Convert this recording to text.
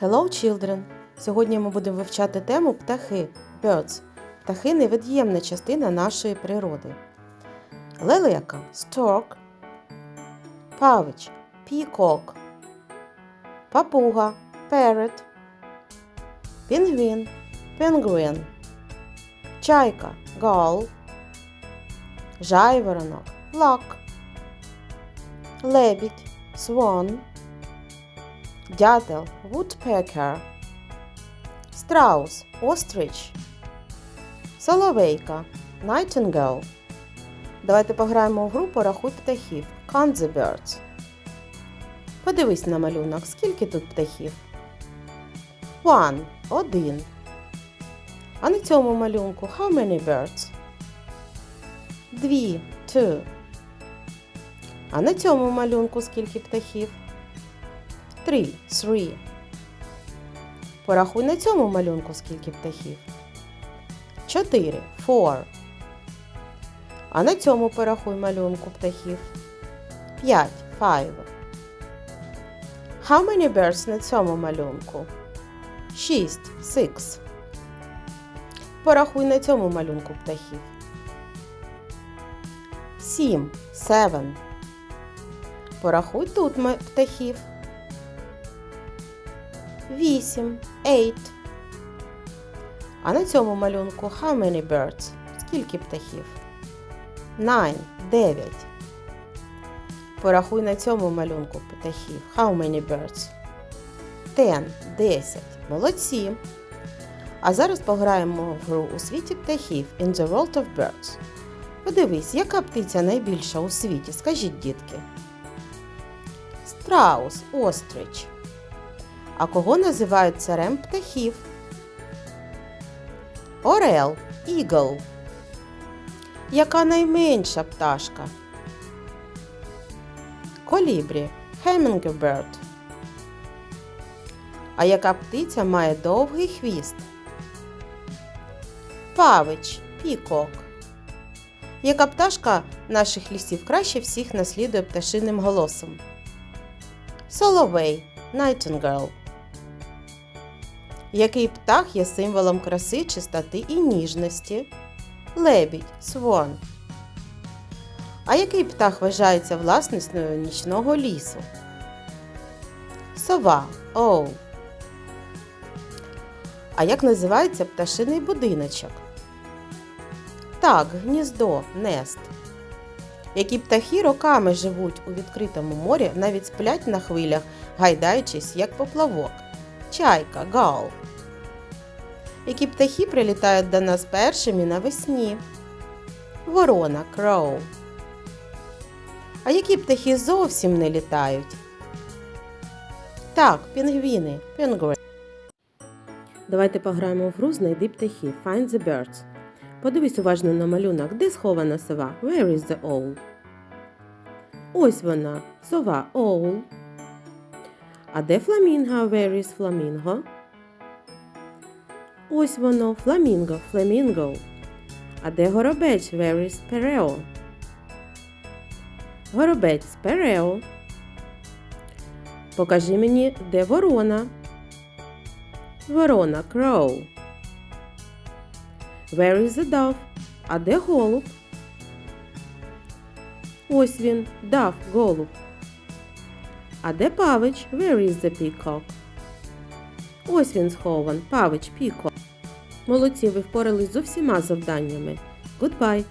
Hello, children! Сьогодні ми будемо вивчати тему птахи birds. Птахи невід'ємна частина нашої природи. Лелека stork, павич peacock, папуга parrot, пінгвін penguin, чайка gull, жайворонок lark, лебідь swan, дятел woodpecker, страус ostrich, соловейка nightingale. Давайте пограємо в гру порахуй птахів Count the birds. Подивись на малюнок, скільки тут птахів? One – один. А на цьому малюнку how many birds? Дві – two. А на цьому малюнку скільки птахів? Три – three. Порахуй на цьому малюнку скільки птахів. Чотири – four. А на цьому порахуй малюнку птахів. П'ять – five. How many birds на цьому малюнку? Шість – six. Порахуй на цьому малюнку птахів. Сім – seven. Порахуй тут птахів. Вісім – eight. А на цьому малюнку how many birds? Скільки птахів? Nine – дев'ять. Порахуй на цьому малюнку птахів. How many birds? Ten – десять. Молодці. А зараз пограємо в гру у світі птахів In the World of Birds. Подивись, яка птиця найбільша у світі? Скажіть, дітки. Страус, острич. А кого називають царем птахів? Орел, ігл. Яка найменша пташка? Колібрі, Hummingbird. А яка птиця має довгий хвіст? Павич, пікок. Яка пташка наших лісів краще всіх наслідує пташиним голосом? Соловей, Nightingale. Який птах є символом краси, чистоти і ніжності? Лебідь, Swan. А який птах вважається власністю нічного лісу? Сова, Оу. А як називається пташиний будиночок? Так, гніздо, нест. Які птахи роками живуть у відкритому морі, навіть сплять на хвилях, гайдаючись як поплавок. Чайка, гал. Які птахи прилітають до нас першими навесні? Ворона, кроу. А які птахи зовсім не літають? Так, пінгвіни, пінгвін. Давайте пограємо в гру Знайди птахів Find the birds. Подивись уважно на малюнок, де схована сова? Where is the owl? Ось вона, сова owl. А де фламінго? Where is flamingo? Ось воно, фламінго, flamingo. А де горобець? Where is sparrow? Горобець, sparrow. Покажи мені, де ворона. Ворона, crow. Where is the dove? А де голуб? Ось він, dove, голуб. А де павич? Where is the peacock? Ось він схован, павич, піко. Молодці, ви впорались з усіма завданнями. Goodbye!